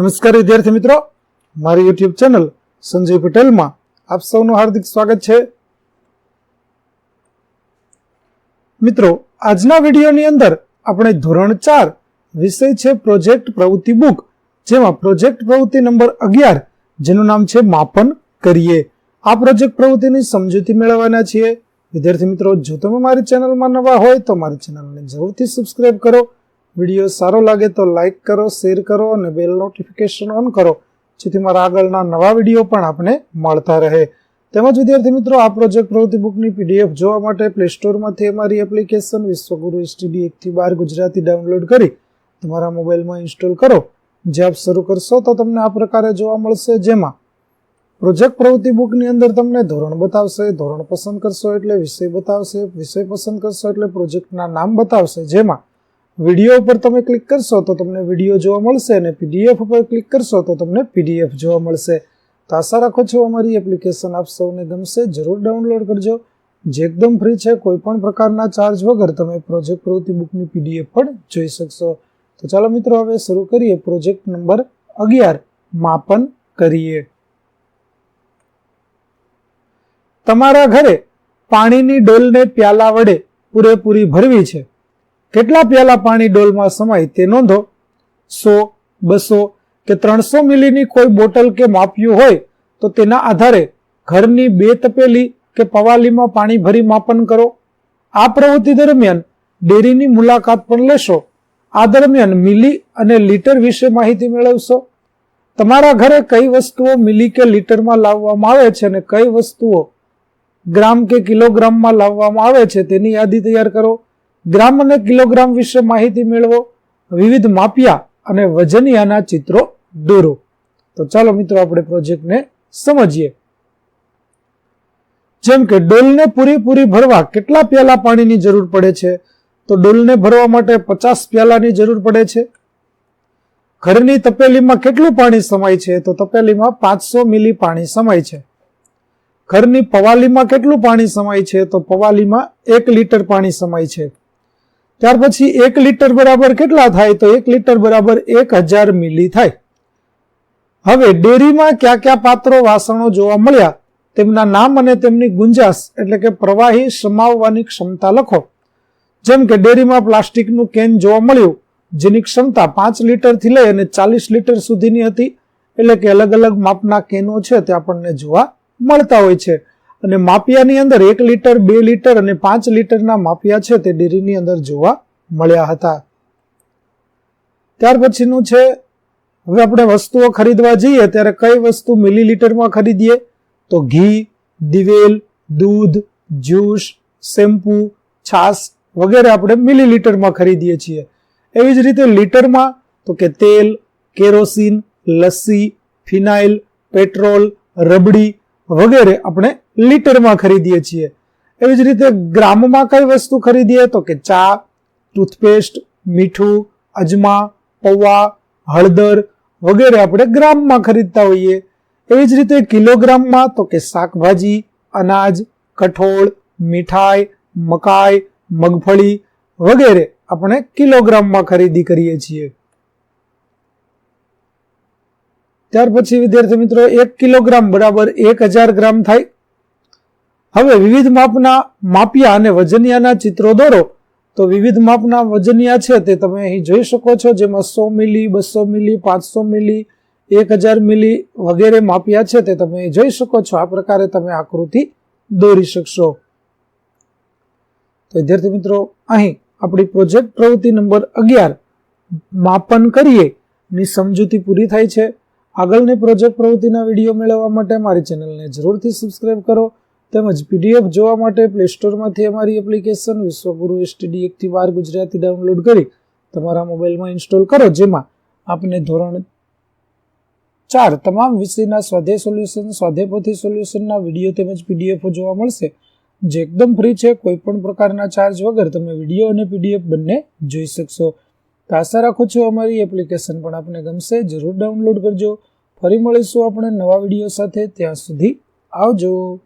નમસ્કાર વિદ્યાર્થી મિત્રો. મારી યુટ્યુબ ચેનલ સંજય પટેલમાં આપ સૌનું હાર્દિક સ્વાગત છે. મિત્રો, આજના વિડીયોની અંદર આપણે ધોરણ ચાર વિષય છે પ્રોજેક્ટ પ્રવૃત્તિ બુક, જેમાં પ્રોજેક્ટ પ્રવૃત્તિ નંબર અગિયાર, જેનું નામ છે માપન કરીએ. આ પ્રોજેક્ટ પ્રવૃત્તિની સમજૂતી મેળવવાના છીએ. વિદ્યાર્થી મિત્રો, જો તમે મારી ચેનલમાં નવા હોય તો મારી ચેનલને જરૂરથી સબસ્ક્રાઇબ કરો. વીડિયો સારો લાગે તો લાઇક કરો, શેર કરો અને બેલ નોટિફિકેશન ઓન કરો, જેથી મારા આગળના નવા વીડિયો પણ આપણે મળતા રહે. તેમજ વિદ્યાર્થી મિત્રો, આ પ્રોજેક્ટ પ્રવૃત્તિ બુકની પીડીએફ જોવા માટે પ્લે સ્ટોરમાંથી અમારી એપ્લિકેશન વિશ્વગુરુ એસટીડી એકથી બાર ગુજરાતી ડાઉનલોડ કરી તમારા મોબાઈલમાં ઇન્સ્ટોલ કરો. જે આપ શરૂ કરશો તો તમને આ પ્રકારે જોવા મળશે, જેમાં પ્રોજેક્ટ પ્રવૃત્તિ બુકની અંદર તમને ધોરણ બતાવશે, ધોરણ પસંદ કરશો એટલે વિષય બતાવશે, વિષય પસંદ કરશો એટલે પ્રોજેક્ટના નામ બતાવશે, જેમાં વીડિયો ઉપર તમે ક્લિક કરશો તો તમને વીડિયો જોવા મળશે અને પીડીએફ ઉપર ક્લિક કરશો તો તમને પીડીએફ જોવા મળશે. તો આશા રાખો છો અમારી એપ્લિકેશન આપ સૌને ગમશે. જરૂર ડાઉનલોડ કરજો. જે એકદમ ફ્રી છે કોઈ પણ પ્રકારના ચાર્જ વગર તમે પ્રોજેક્ટ પ્રવૃત્તિ બુકની પીડીએફ પણ જોઈ શકશો. તો ચાલો મિત્રો, હવે શરૂ કરીએ પ્રોજેક્ટ નંબર અગિયાર. માપન કરીએ. તમારા ઘરે પાણીની ડોલને પ્યાલા વડે પૂરેપૂરી ભરવી છે. કેટલા પ્યાલા પાણી ડોલમાં સમાય તે નોંધો? સો, બસો કે ત્રણસો મિલીની કોઈ બોટલ કે માપ્યું હોય તો તેના આધારે ઘરની બે તપેલી કે પવાલીમાં પાણી ભરી માપન કરો. આ પ્રવૃત્તિ દરમિયાન ડેરીની મુલાકાત પણ લેશો. આ દરમિયાન મિલી અને લીટર વિશે માહિતી મેળવશો. તમારા ઘરે કઈ વસ્તુઓ મિલી કે લીટરમાં લાવવામાં આવે છે અને કઈ વસ્તુઓ ગ્રામ કે કિલોગ્રામમાં લાવવામાં આવે છે તેની યાદી તૈયાર કરો. ગ્રામ અને કિલોગ્રામ વિશે માહિતી મેળવો, વિવિધ માપિયા અને વજનિયાના ચિત્રો દોરો. તો ચાલો મિત્રો આપણે પ્રોજેક્ટને સમજીએ. જેમ કે ડોલને પૂરેપૂરી ભરવા કેટલા પ્યાલા પાણીની જરૂર પડે છે? તો ડોલને ભરવા માટે પચાસ પ્યાલાની જરૂર પડે છે. ઘરની તપેલીમાં કેટલું પાણી સમાય છે? તો તપેલીમાં પાંચસો મિલી પાણી સમાય છે. ઘરની પવાલીમાં કેટલું પાણી સમાય છે? તો પવાલીમાં એક લીટર પાણી સમાય છે. ત્યાર પછી એક લીટર બરાબર કેટલા થાય? તો એક લીટર બરાબર એક હજાર મિલી થાય. હવે ડેરીમાં કયા કયા પાત્રો, વાસણો જોવા મળ્યા? તેમના નામ અને તેમની ગુંજાશ, એટલે કે પ્રવાહી સમાવવાની ક્ષમતા લખો. જેમ કે ડેરીમાં પ્લાસ્ટિકનું કેન જોવા મળ્યું, જેની ક્ષમતા પાંચ લીટરથી લઈ અને ચાલીસ લીટર સુધીની હતી, એટલે કે અલગ અલગ માપના કેનો છે તે આપણને જોવા મળતા હોય છે. અને માપિયાની અંદર એક લીટર, બે લીટર અને પાંચ લીટરના માપિયા છે તે ડેરીની અંદર જોવા મળ્યા હતા. ત્યાર પછીનું છે, હવે આપણે વસ્તુઓ ખરીદવા જઈએ, ત્યારે કઈ વસ્તુ મિલીલીટરમાં ખરીદીએ? તો ઘી, દિવેલ, દૂધ, જ્યુસ, શેમ્પુ, છાશ વગેરે આપણે મિલીલીટરમાં ખરીદીએ છીએ. એવી જ રીતે લીટરમાં, તો કે તેલ, kerosene, lassi, phenyl, petrol, rabri વગેરે આપણે લીટરમાં ખરીદીએ છીએ. એવી જ રીતે ગ્રામમાં કઈ વસ્તુ ખરીદીએ તો કે ચા, ટૂથપેસ્ટ, મીઠું, અજમા, પૌવા, હળદર વગેરે આપણે ગ્રામમાં ખરીદતા હોઈએ. એવી જ રીતે કિલોગ્રામમાં તો કે શાકભાજી, અનાજ, કઠોળ, મીઠાઈ, મકાઈ, મગફળી વગેરે આપણે કિલોગ્રામમાં ખરીદી કરીએ છીએ. ત્યાર પછી, વિદ્યાર્થી મિત્રો, એક કિલોગ્રામ બરાબર એક હજાર ગ્રામ થાય. હવે વિવિધ માપના માપિયા અને વજનિયાના ચિત્રો દોરો. તો વિવિધ માપના વજનિયા છે તે તમે અહીં જોઈ શકો છો, જેમાં સો મિલી, બસો મિલી, પાંચસો મિલી, એક હજાર મિલી વગેરે માપિયા છે તે તમે જોઈ શકો છો. આ પ્રકારે તમે આકૃતિ દોરી શકશો. તો વિદ્યાર્થી મિત્રો, અહીં આપણી પ્રોજેક્ટ પ્રવૃત્તિ નંબર અગિયાર, માપન કરીએ. ની સમજૂતી પૂરી થાય છે. આગળની પ્રોજેક્ટ પ્રવૃત્તિના વીડિયો મેળવવા માટે મારી ચેનલને જરૂરથી સબસ્ક્રાઇબ કરો તેમજ પીડીએફ જોવા માટે પ્લે સ્ટોરમાંથી અમારી એપ્લિકેશન વિશ્વગુરુ એસટીડી એકથી બાર ગુજરાતી ડાઉનલોડ કરી તમારા મોબાઈલમાં ઇન્સ્ટોલ કરો, જેમાં આપને ધોરણ ચાર તમામ વિષયના સ્વાધ્યાય સોલ્યુશન સ્વાધેપોથી સોલ્યુશનના વીડિયો તેમજ પીડીએફો જોવા મળશે. જે એકદમ ફ્રી છે, કોઈ પણ પ્રકારના ચાર્જ વગર તમે વીડિયો અને પીડીએફ બંને જોઈ શકશો. તો આશા રાખું છું અમારી એપ્લિકેશન પણ આપને ગમશે. જરૂર ડાઉનલોડ કરજો. ફરી મળીશું આપણે નવા વીડિયો સાથે. ત્યાં સુધી આવજો.